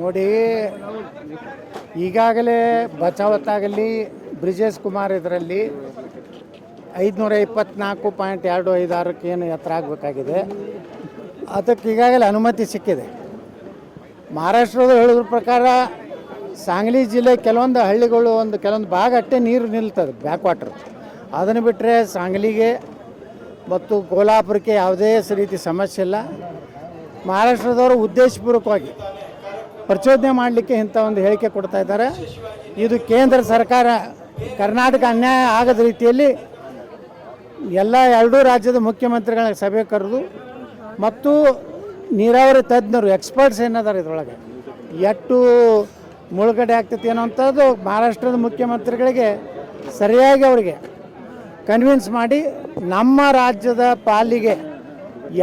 ನೋಡಿ, ಈಗಾಗಲೇ ಬಚಾವತ್ತಾಗಲಿ ಬ್ರಿಜೇಶ್ ಕುಮಾರ್ ಇದರಲ್ಲಿ ಐದುನೂರ ಇಪ್ಪತ್ನಾಲ್ಕು ಪಾಯಿಂಟ್ ಎರಡು ಐದು ಆರಕ್ಕೆ ಏನು ಎತ್ತರ ಆಗಬೇಕಾಗಿದೆ. ಅದಕ್ಕೆ ಈಗಾಗಲೇ ಅನುಮತಿ ಸಿಕ್ಕಿದೆ. ಮಹಾರಾಷ್ಟ್ರದ ಹೇಳಿದ್ರ ಪ್ರಕಾರ ಸಾಂಗ್ಲಿ ಜಿಲ್ಲೆ ಕೆಲವೊಂದು ಹಳ್ಳಿಗಳು ಒಂದು ಕೆಲವೊಂದು ಭಾಗ ಅಟ್ಟೆ ನೀರು ನಿಲ್ತದೆ ಬ್ಯಾಕ್ ವಾಟರ್ ಅದನ್ನು ಬಿಟ್ಟರೆ ಸಾಂಗ್ಲಿಗೆ ಮತ್ತು ಕೋಲಾಪುರಕ್ಕೆ ಯಾವುದೇ ರೀತಿ ಸಮಸ್ಯೆ ಇಲ್ಲ. ಮಹಾರಾಷ್ಟ್ರದವರು ಉದ್ದೇಶಪೂರ್ವಕವಾಗಿ ಪ್ರಚೋದನೆ ಮಾಡಲಿಕ್ಕೆ ಇಂಥ ಒಂದು ಹೇಳಿಕೆ ಕೊಡ್ತಾ ಇದ್ದಾರೆ. ಇದು ಕೇಂದ್ರ ಸರ್ಕಾರ ಕರ್ನಾಟಕ ಅನ್ಯಾಯ ಆಗದ ರೀತಿಯಲ್ಲಿ ಎಲ್ಲ ಎರಡೂ ರಾಜ್ಯದ ಮುಖ್ಯಮಂತ್ರಿಗಳ ಸಭೆ ಕರೆದು ಮತ್ತು ನೀರಾವರಿ ತಜ್ಞರು ಎಕ್ಸ್ಪರ್ಟ್ಸ್ ಏನದಾರ ಇದ್ರೊಳಗೆ ಎಷ್ಟು ಮುಳುಗಡೆ ಆಗ್ತೈತಿ ಏನೋ ಅಂಥದ್ದು ಮಹಾರಾಷ್ಟ್ರದ ಮುಖ್ಯಮಂತ್ರಿಗಳಿಗೆ ಸರಿಯಾಗಿ ಅವರಿಗೆ ಕನ್ವಿನ್ಸ್ ಮಾಡಿ ನಮ್ಮ ರಾಜ್ಯದ ಪಾಲಿಗೆ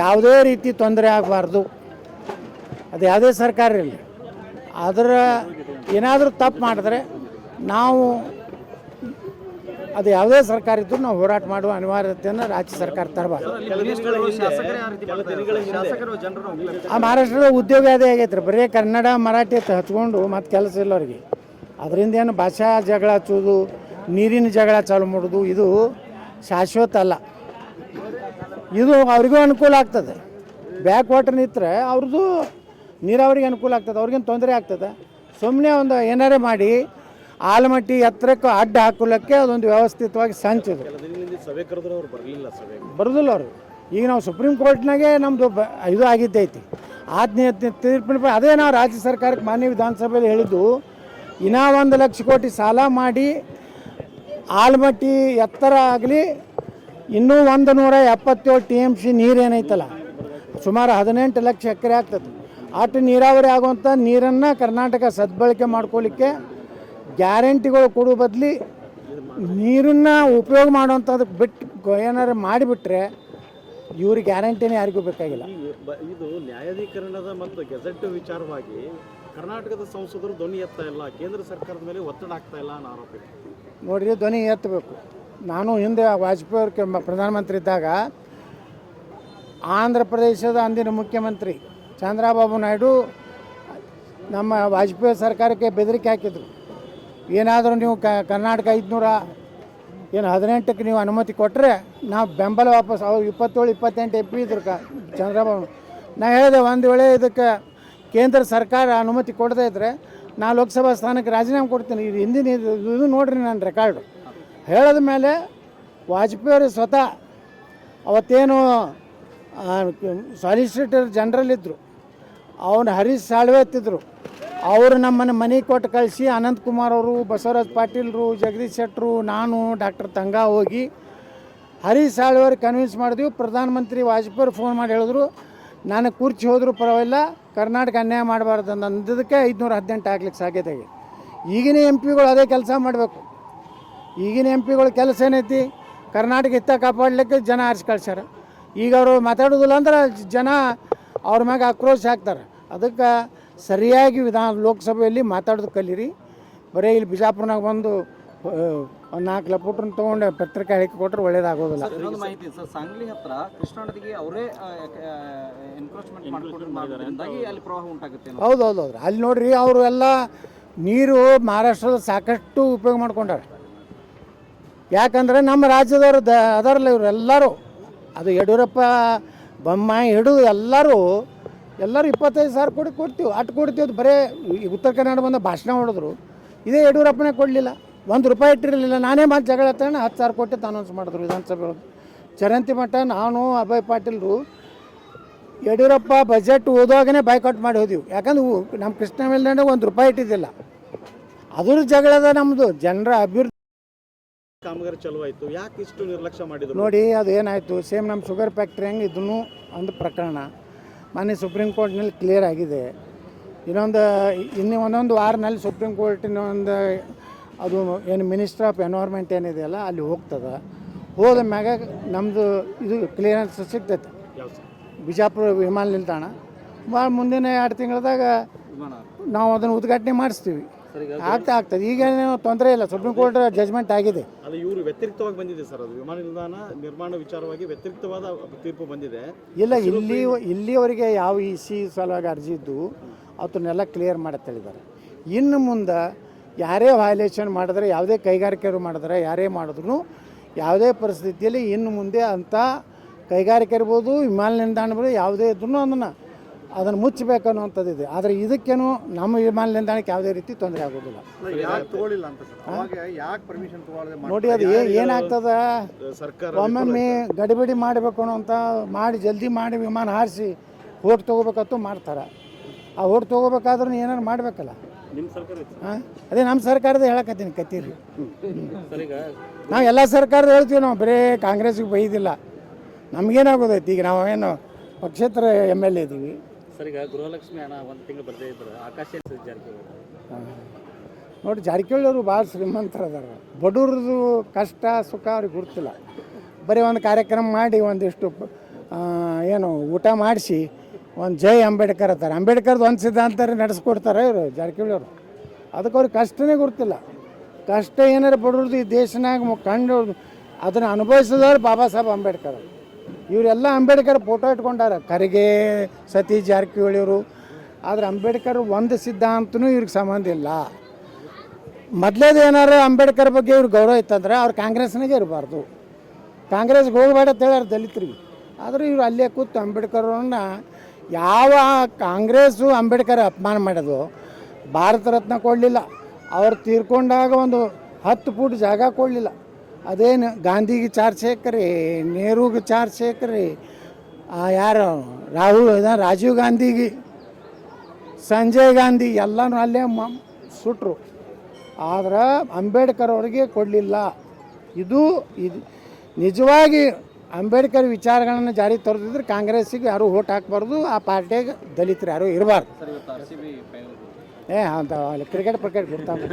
ಯಾವುದೇ ರೀತಿ ತೊಂದರೆ ಆಗಬಾರ್ದು. ಅದು ಯಾವುದೇ ಸರ್ಕಾರ ಇರಲಿ. ಅದರ ಏನಾದರೂ ತಪ್ಪು ಮಾಡಿದ್ರೆ ನಾವು ಅದು ಯಾವುದೇ ಸರ್ಕಾರ ಇದ್ದರೂ ನಾವು ಹೋರಾಟ ಮಾಡುವ ಅನಿವಾರ್ಯತೆಯನ್ನು ರಾಜ್ಯ ಸರ್ಕಾರ ತರಬಾರ್ದು. ಆ ಮಹಾರಾಷ್ಟ್ರದ ಉದ್ಯೋಗ ಅದೇ ಆಗೈತೆ ರೀ ಬರೀ ಕನ್ನಡ, ಮರಾಠಿ ಅಂತ ಹಚ್ಕೊಂಡು ಮತ್ತು ಕೆಲಸ ಇಲ್ಲ ಅವ್ರಿಗೆ. ಅದರಿಂದ ಏನು ಭಾಷಾ ಜಗಳ ಹಚ್ಚೋದು ನೀರಿನ ಜಗಳ ಚಾಲು ಮಾಡೋದು ಇದು ಶಾಶ್ವತ ಅಲ್ಲ. ಇದು ಅವ್ರಿಗೂ ಅನುಕೂಲ ಆಗ್ತದೆ. ಬ್ಯಾಕ್ ವಾಟರ್ ನಿಂತರೆ ಅವ್ರದ್ದು ನೀರಾವರಿಗೆ ಅನುಕೂಲ ಆಗ್ತದೆ. ಅವ್ರಿಗೇನು ತೊಂದರೆ ಆಗ್ತದೆ. ಸುಮ್ಮನೆ ಒಂದು ಏನಾರೇ ಮಾಡಿ ಆಲಮಟ್ಟಿ ಎತ್ತರಕ್ಕೆ ಅಡ್ಡ ಹಾಕೊಳ್ಳೋಕ್ಕೆ ಅದೊಂದು ವ್ಯವಸ್ಥಿತವಾಗಿ ಸಂಚಿದ್ರು. ಬರೋದಿಲ್ಲ ಅವರು. ಈಗ ನಾವು ಸುಪ್ರೀಂ ಕೋರ್ಟ್ನಾಗೆ ನಮ್ಮದು ಬ ಇದು ಆಗಿದ್ದೈತಿ. ಆಜ್ಞೆ ತೀರ್ಪಿನ ಅದೇ ನಾವು ರಾಜ್ಯ ಸರ್ಕಾರಕ್ಕೆ ಮಾನ್ಯ ವಿಧಾನಸಭೆಯಲ್ಲಿ ಹೇಳಿದ್ದು ಇನ್ನೂ ಒಂದು ಲಕ್ಷ ಕೋಟಿ ಸಾಲ ಮಾಡಿ ಆಲ್ಮಟ್ಟಿ ಎತ್ತರ ಆಗಲಿ ಇನ್ನೂ ಒಂದು ನೂರ ಎಪ್ಪತ್ತೇಳು ಟಿ ಎಂ ಸಿ ನೀರು ಏನೈತಲ್ಲ ಸುಮಾರು ಹದಿನೆಂಟು ಲಕ್ಷ ಎಕರೆ ಆಗ್ತದೆ. ಅಷ್ಟು ನೀರಾವರಿ ಆಗುವಂಥ ನೀರನ್ನು ಕರ್ನಾಟಕ ಸದ್ಬಳಕೆ ಮಾಡ್ಕೊಳ್ಳಿಕ್ಕೆ ಗ್ಯಾರಂಟಿಗಳು ಕೊಡೋ ಬದಲಿ ನೀರನ್ನು ಉಪಯೋಗ ಮಾಡುವಂಥದ್ದಕ್ಕೆ ಬಿಟ್ಟು ಏನಾರು ಮಾಡಿಬಿಟ್ರೆ ಇವ್ರಿಗೆ ಗ್ಯಾರಂಟಿನೇ ಯಾರಿಗೂ ಬೇಕಾಗಿಲ್ಲ. ಇದು ನ್ಯಾಯಾಧೀಕರಣದ ಮತ್ತು ಗೆಜೆಟ್ ವಿಚಾರವಾಗಿ ಕರ್ನಾಟಕದ ಸಂಸದರು ಧ್ವನಿ ಎತ್ತಾ ಇಲ್ಲ ಕೇಂದ್ರ ಸರ್ಕಾರದ ಮೇಲೆ ಒತ್ತಡ ಆಗ್ತಾ ಇಲ್ಲ ಅನ್ನೋ ಆರೋಪ ನೋಡ್ರಿ ಧ್ವನಿ ಎತ್ತಬೇಕು. ನಾನು ಹಿಂದೆ ವಾಜಪೇಯಿ ಅವ್ರ ಪ್ರಧಾನಮಂತ್ರಿ ಇದ್ದಾಗ ಆಂಧ್ರ ಪ್ರದೇಶದ ಅಂದಿನ ಮುಖ್ಯಮಂತ್ರಿ ಚಂದ್ರಬಾಬು ನಾಯ್ಡು ನಮ್ಮ ವಾಜಪೇಯಿ ಸರ್ಕಾರಕ್ಕೆ ಬೆದರಿಕೆ ಹಾಕಿದ್ರು. ಏನಾದರೂ ನೀವು ಕರ್ನಾಟಕ ಐದುನೂರ ಏನು ಹದಿನೆಂಟಕ್ಕೆ ನೀವು ಅನುಮತಿ ಕೊಟ್ಟರೆ ನಾವು ಬೆಂಬಲ ವಾಪಸ್ ಅವ್ರು ಇಪ್ಪತ್ತೇಳು, ಇಪ್ಪತ್ತೆಂಟು ಎಂ ಪಿ ಇದ್ರು ಕ ಚಂದ್ರಬಾಬು ನಾನು ಹೇಳಿದೆ ಒಂದು ವೇಳೆ ಇದಕ್ಕೆ ಕೇಂದ್ರ ಸರ್ಕಾರ ಅನುಮತಿ ಕೊಡದೇ ಇದ್ದರೆ ನಾ ಲೋಕಸಭಾ ಸ್ಥಾನಕ್ಕೆ ರಾಜೀನಾಮೆ ಕೊಡ್ತೀನಿ. ಇದು ಹಿಂದಿನ ಇದು ನೋಡ್ರಿ ನನ್ನ ರೆಕಾರ್ಡು ಹೇಳಿದ ಮೇಲೆ ವಾಜಪೇಯಿ ಅವರು ಸ್ವತಃ ಅವತ್ತೇನು ಸಾಲಿಸಿಟರ್ ಜನರಲ್ ಇದ್ದರು ಅವನು ಹರೀಶ್ ಸಾಳ್ವೆ ಎತ್ತಿದ್ರು ಅವರು ನಮ್ಮನ್ನು ಮನೆ ಕೊಟ್ಟು ಕಳಿಸಿ ಅನಂತ್ ಕುಮಾರ್ ಅವರು, ಬಸವರಾಜ್ ಪಾಟೀಲ್ರು, ಜಗದೀಶ್ ಶೆಟ್ಟರು, ನಾನು, ಡಾಕ್ಟರ್ ತಂಗ ಹೋಗಿ ಹರೀಶ್ ಸಾಳ್ವೆ ಅವ್ರಿಗೆ ಕನ್ವಿನ್ಸ್ ಮಾಡಿದ್ವಿ. ಪ್ರಧಾನಮಂತ್ರಿ ವಾಜಪೇಯಿ ಫೋನ್ ಮಾಡಿ ಹೇಳಿದ್ರು, ನಾನು ಕುರ್ಚಿ ಹೋದರೂ ಪರವಾಗಿಲ್ಲ, ಕರ್ನಾಟಕ ಅನ್ಯಾಯ ಮಾಡಬಾರ್ದು ಅಂತ ಅಂದದಕ್ಕೆ ಐದುನೂರ ಹದಿನೆಂಟು ಆಗ್ಲಿಕ್ಕೆ ಸಾಧ್ಯತೆ ಈಗಿನ ಎಂ ಪಿಗಳು ಅದೇ ಕೆಲಸ ಮಾಡಬೇಕು. ಈಗಿನ ಎಂ ಪಿಗಳ ಕೆಲಸ ಏನೈತಿ? ಕರ್ನಾಟಕ ಹಿತ ಕಾಪಾಡಲಿಕ್ಕೆ ಜನ ಆರಿಸಿ ಕಳ್ಸ್ಯಾರ. ಈಗ ಅವರು ಮಾತಾಡೋದಿಲ್ಲ ಅಂದ್ರೆ ಜನ ಅವ್ರ ಮ್ಯಾಗ ಆಕ್ರೋಶ ಹಾಕ್ತಾರೆ. ಅದಕ್ಕೆ ಸರಿಯಾಗಿ ವಿಧಾನ ಲೋಕಸಭೆಯಲ್ಲಿ ಮಾತಾಡೋದು ಕಲೀರಿ. ಬರೀ ಇಲ್ಲಿ ಬಿಜಾಪುರ್ನಾಗ ಬಂದು ಒಂದು ನಾಲ್ಕು ಲಪೋಟ್ರನ್ನ ತೊಗೊಂಡು ಪತ್ರಿಕೆ ಹೇಳಿಕೆ ಕೊಟ್ಟರೆ ಒಳ್ಳೇದಾಗೋದಿಲ್ಲ. ಇನ್ನೊಂದು ಮಾಹಿತಿ ಸರ್ ಸಾಂಗ್ಲಿ ಹತ್ರ ಕೃಷ್ಣಾ ನದಿಗೆ ಅವರೇ ಎನ್ಕ್ರೋಚ್ಮೆಂಟ್ ಅಲ್ಲಿ ಪ್ರವಾಹ ಉಂಟಾಗುತ್ತೆ ಹೌದು ಹೌದು ಹೌದು. ಅಲ್ಲಿ ನೋಡ್ರಿ ಅವರು ಎಲ್ಲ ನೀರು ಮಹಾರಾಷ್ಟ್ರದ ಸಾಕಷ್ಟು ಉಪಯೋಗ ಮಾಡ್ಕೊಂಡಾರೆ. ಯಾಕಂದ್ರೆ ನಮ್ಮ ರಾಜ್ಯದವರು ದ, ಅದರಲ್ಲಿ ಇವರು ಎಲ್ಲರೂ, ಅದು ಯಡಿಯೂರಪ್ಪ, ಬೊಮ್ಮಾಯಿ, ಹಿಡಿದು ಎಲ್ಲರೂ ಎಲ್ಲರೂ ಇಪ್ಪತ್ತೈದು ಸಾವಿರ ಕೊಡಿ ಕೊಡ್ತೀವಿ ಅಟ್ಟು ಕೊಡ್ತೀವಿ ಅದು ಬರೀ ಉತ್ತರ ಕನ್ನಡ ಬಂದ ಭಾಷಣ ಹೊಡೆದ್ರು ಇದೇ ಯಡಿಯೂರಪ್ಪನೇ ಕೊಡಲಿಲ್ಲ. ಒಂದು ರೂಪಾಯಿ ಇಟ್ಟಿರಲಿಲ್ಲ. ನಾನೇ ಮಾತು ಜಗಳ ತಾನ ಹತ್ತು ಸಾವಿರ ಕೊಟ್ಟು ಅನೌನ್ಸ್ ಮಾಡಿದ್ರು ವಿಧಾನಸಭೆ ಚರಂತಿ ಮಠ, ನಾನು, ಅಭಯ್ ಪಾಟೀಲ್ರು, ಯಡಿಯೂರಪ್ಪ ಬಜೆಟ್ ಓದುವಾಗನೇ ಬಾಯ್ಕಾಟ್ ಮಾಡಿ ಹೋದಿವಿ. ಯಾಕಂದ್ರೆ ನಮ್ಮ ಕೃಷ್ಣ ಮೇಲೆ ಒಂದು ರೂಪಾಯಿ ಇಟ್ಟಿದ್ದಿಲ್ಲ. ಅದ್ರ ಜಗಳದ ನಮ್ಮದು ಜನರ ಅಭಿವೃದ್ಧಿ ಕಾಮಗಾರಿ ಚಲೋ ಆಯ್ತು. ಯಾಕೆ ಇಷ್ಟು ನಿರ್ಲಕ್ಷ್ಯ ಮಾಡಿದ್ರು? ನೋಡಿ ಅದು ಏನಾಯಿತು ಸೇಮ್ ನಮ್ಮ ಶುಗರ್ ಫ್ಯಾಕ್ಟ್ರಿ ಹೆಂಗೆ ಇದನ್ನು ಒಂದು ಪ್ರಕರಣ. ಮೊನ್ನೆ ಸುಪ್ರೀಂ ಕೋರ್ಟ್ನಲ್ಲಿ ಕ್ಲಿಯರ್ ಆಗಿದೆ. ಇನ್ನೊಂದು ಇನ್ನು ಒಂದೊಂದು ವಾರನಲ್ಲಿ ಸುಪ್ರೀಂ ಕೋರ್ಟಿನ ಒಂದು ಅದು ಏನು ಮಿನಿಸ್ಟ್ರ್ ಆಫ್ ಎನ್ವೈರ್ಮೆಂಟ್ ಏನಿದೆಯಲ್ಲ ಅಲ್ಲಿ ಹೋಗ್ತದೆ. ಹೋದ ಮ್ಯಾಗ ನಮ್ಮದು ಇದು ಕ್ಲಿಯರೆನ್ಸ್ ಸಿಗ್ತೈತೆ. ಬಿಜಾಪುರ ವಿಮಾನ ನಿಲ್ದಾಣ. ಭಾಳ ಮುಂದಿನ ಎರಡು ತಿಂಗಳದಾಗ ನಾವು ಅದನ್ನು ಉದ್ಘಾಟನೆ ಮಾಡಿಸ್ತೀವಿ. ಆಗ್ತಾ ಆಗ್ತದೆ. ಈಗ ತೊಂದರೆ ಇಲ್ಲ. ಸುಪ್ರೀಂ ಕೋರ್ಟ್ ಜಜ್ಮೆಂಟ್ ಆಗಿದೆ. ಅದು ಇವರು ವ್ಯತಿರಿಕ್ತವಾಗಿ ಬಂದಿದೆ ಸರ್ ಅದು. ವಿಮಾನ ನಿಲ್ದಾಣ ನಿರ್ಮಾಣ ವಿಚಾರವಾಗಿ ವ್ಯತಿರಿಕ್ತವಾದ ತೀರ್ಪು ಬಂದಿದೆ. ಇಲ್ಲ ಇಲ್ಲಿ ಇಲ್ಲಿವರೆಗೆ ಯಾವ ಇ ಸಿ ಸಲುವಾಗಿ ಅರ್ಜಿ ಇದ್ದು ಅದನ್ನೆಲ್ಲ ಕ್ಲಿಯರ್ ಮಾಡತ್ತೆ ಹೇಳಿದ್ದಾರೆ. ಇನ್ನು ಮುಂದೆ ಯಾರೇ ವೈಲೇಷನ್ ಮಾಡಿದ್ರೆ ಯಾವುದೇ ಕೈಗಾರಿಕೆರು ಮಾಡಿದ್ರೆ ಯಾರೇ ಮಾಡಿದ್ರು ಯಾವುದೇ ಪರಿಸ್ಥಿತಿಯಲ್ಲಿ ಇನ್ನು ಮುಂದೆ ಅಂಥ ಕೈಗಾರಿಕೆ ಇರ್ಬೋದು ವಿಮಾನ ನಿಲ್ದಾಣ ಇರ್ಬೋದು ಯಾವುದೇ ಇದ್ರೂ ಅದನ್ನು ಅದನ್ನು ಮುಚ್ಚಬೇಕು ಅನ್ನುವಂಥದ್ದು ಆದರೆ ಇದಕ್ಕೇನು ನಮ್ಮ ವಿಮಾನ ನಿಲ್ದಾಣಕ್ಕೆ ಯಾವುದೇ ರೀತಿ ತೊಂದರೆ ಆಗೋದಿಲ್ಲ ಯಾಕೆ ತಗೊಳ್ಳಿಲ್ಲ ಅಂತ ಸರ್? ಅವಾಗ ಯಾಕೆ ಪರ್ಮಿಷನ್ ತಗೊಳ್ಳದೆ ನೋಡಿ ಅದು ಏನಾಗ್ತದ? ಸರ್ಕಾರ ಒಮ್ಮೊಮ್ಮೆ ಗಡಿಬಿಡಿ ಮಾಡಬೇಕು ಅಂತ ಮಾಡಿ ಜಲ್ದಿ ಮಾಡಿ ವಿಮಾನ ಹಾರಿಸಿ ಓಟ್ ತೊಗೋಬೇಕಂತೂ ಮಾಡ್ತಾರೆ. ಆ ಓಟ್ ತೊಗೋಬೇಕಾದ್ರೂ ಏನಾರು ಮಾಡಬೇಕಲ್ಲ. ನಿಮ್ಮ ಸರ್ಕಾರ ಹಾಂ ಅದೇ ನಮ್ಮ ಸರ್ಕಾರದ ಹೇಳಕತ್ತೀನಿ ಕತ್ತೀರಿ ನಾವು ಎಲ್ಲ ಸರ್ಕಾರದ ಹೇಳ್ತೀವಿ ನಾವು ಬರೀ ಕಾಂಗ್ರೆಸ್ಗೆ ಬೈದಿಲ್ಲ. ನಮಗೇನಾಗೋದೈತಿ? ಈಗ ನಾವೇನು ಏನು ಪಕ್ಷೇತರ ಎಂ ಎಲ್ ಎ ಇದ್ದೀವಿ ಗೃಹಲಕ್ಷ್ಮಿ ಒಂದು ತಿಂಗಳು ಇದ್ರು ಆಕಾಶ ಜಾರಕಿಹೊಳಿ. ನೋಡಿ ಜಾರಕಿಹೊಳಿ ಅವರು ಭಾಳ ಶ್ರೀಮಂತರ ಅದಾರ. ಬಡವ್ರದ್ದು ಕಷ್ಟ, ಸುಖ ಅವ್ರಿಗೆ ಗುರ್ತಿಲ್ಲ. ಬರೀ ಒಂದು ಕಾರ್ಯಕ್ರಮ ಮಾಡಿ ಒಂದಿಷ್ಟು ಏನು ಊಟ ಮಾಡಿಸಿ ಒಂದು ಜೈ ಅಂಬೇಡ್ಕರ್ ಅಂತಾರೆ. ಅಂಬೇಡ್ಕರ್ದು ಒಂದು ಸಿದ್ಧಾಂತ ನಡೆಸ್ಕೊಡ್ತಾರೆ ಇವರು ಜಾರಕಿಹೊಳಿ ಅವರು ಅದಕ್ಕೆ ಅವ್ರಿಗೆ ಕಷ್ಟನೇ ಗುರ್ತಿಲ್ಲ. ಕಷ್ಟ ಏನಾರು ಬಡವ್ರದ್ದು ಈ ದೇಶನಾಗ ಕಂಡು ಅದನ್ನು ಅನುಭವಿಸಿದವ್ರು ಬಾಬಾ ಸಾಹೇಬ್ ಅಂಬೇಡ್ಕರ್ ಅವ್ರು. ಇವರೆಲ್ಲ ಅಂಬೇಡ್ಕರ್ ಫೋಟೋ ಇಟ್ಕೊಂಡಾರ. ಖರ್ಗೆ, ಸತೀಶ್ ಜಾರಕಿಹೊಳಿ ಅವರು ಆದರೆ ಅಂಬೇಡ್ಕರ್ ಒಂದು ಸಿದ್ಧಾಂತನೂ ಇವ್ರಿಗೆ ಸಂಬಂಧ ಇಲ್ಲ. ಮೊದಲೇದು ಏನಾರು ಅಂಬೇಡ್ಕರ್ ಬಗ್ಗೆ ಇವ್ರಿಗೆ ಗೌರವ ಇತ್ತಂದ್ರೆ ಅವ್ರು ಕಾಂಗ್ರೆಸ್ನಾಗೆ ಇರಬಾರ್ದು. ಕಾಂಗ್ರೆಸ್ಗೆ ಹೋಗಬೇಡ ಅಂತ ಹೇಳ್ಯಾರ ದಲಿತರಿಗೆ ಆದರೂ ಇವ್ರು ಅಲ್ಲೇ ಕೂತು ಅಂಬೇಡ್ಕರ್ನ ಯಾವ ಕಾಂಗ್ರೆಸ್ಸು ಅಂಬೇಡ್ಕರ್ ಅಪಮಾನ ಮಾಡೋದು ಭಾರತ ರತ್ನ ಕೊಡಲಿಲ್ಲ. ಅವ್ರು ತೀರ್ಕೊಂಡಾಗ ಒಂದು ಹತ್ತು ಫೂಟ್ ಜಾಗ ಕೊಡಲಿಲ್ಲ. ಅದೇನು ಗಾಂಧಿಗೆ ಚಾರ್ಜ್ ಶೇಖರಿ ನೆಹರೂಗೆ ಚಾರ್ಜ್ ಆ ಯಾರು? ರಾಹುಲ್ ರಾಜೀವ್ ಗಾಂಧಿಗೆ. ಸಂಜಯ್ ಗಾಂಧಿ ಎಲ್ಲನೂ ಅಲ್ಲೇ ಮ, ಸುಟ್ರು. ಆದ್ರೆ ಅಂಬೇಡ್ಕರ್ ಅವರಿಗೆ ಕೊಡಲಿಲ್ಲ. ಇದು ಇದು ನಿಜವಾಗಿ ಅಂಬೇಡ್ಕರ್ ವಿಚಾರಗಳನ್ನು ಜಾರಿ ತರೋದಿದ್ರೆ ಕಾಂಗ್ರೆಸ್ಸಿಗೆ ಯಾರು ಓಟ್ ಹಾಕಬಾರ್ದು, ಆ ಪಾರ್ಟಿಗೆ ದಲಿತರು ಯಾರು ಇರಬಾರ್ದು. ಏ ಅಂತ ಅಲ್ಲಿ ಕ್ರಿಕೆಟ್ ಪ್ರಕೆಟ್ ಬಿಡ್ತಾನೆ